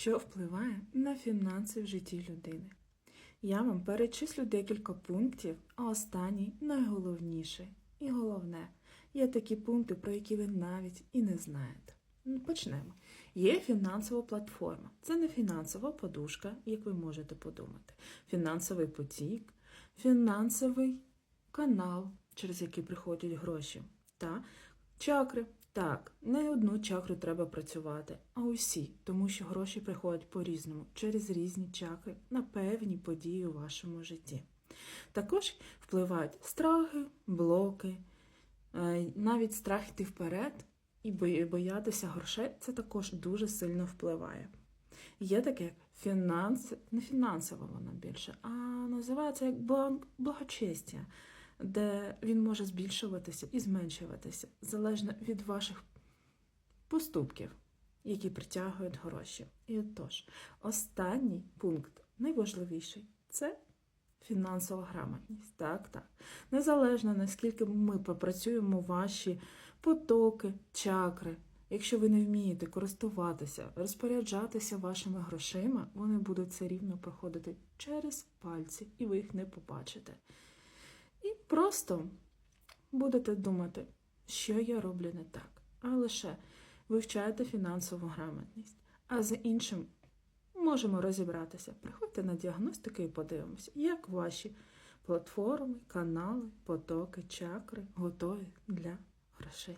що впливає на фінанси в житті людини. Я вам перечислю декілька пунктів, а останній найголовніший. І головне, є такі пункти, про які ви навіть і не знаєте. Ну, Почнемо. Є фінансова платформа. Це не фінансова подушка, як ви можете подумати. Фінансовий потік, фінансовий канал, через який приходять гроші. Та чакри. Так, не одну чакру треба працювати, а усі, тому що гроші приходять по-різному, через різні чакри на певні події у вашому житті. Також впливають страхи, блоки, е, навіть страх йти вперед і боятися грошей це також дуже сильно впливає. Є таке як фінанс, не фінансово воно більше, а називається як благочестя, де він може збільшуватися і зменшуватися залежно від ваших поступків, які притягують гроші. І отож, останній пункт, найважливіший, це фінансова грамотність. Так, так. Незалежно наскільки ми попрацюємо ваші потоки, чакри. Якщо ви не вмієте користуватися, розпоряджатися вашими грошима, вони будуть все рівно проходити через пальці, і ви їх не побачите. І просто будете думати, що я роблю не так, а лише вивчаєте фінансову грамотність. А з іншим можемо розібратися. Приходьте на діагностику і подивимося, як ваші платформи, канали, потоки, чакри готові для грошей.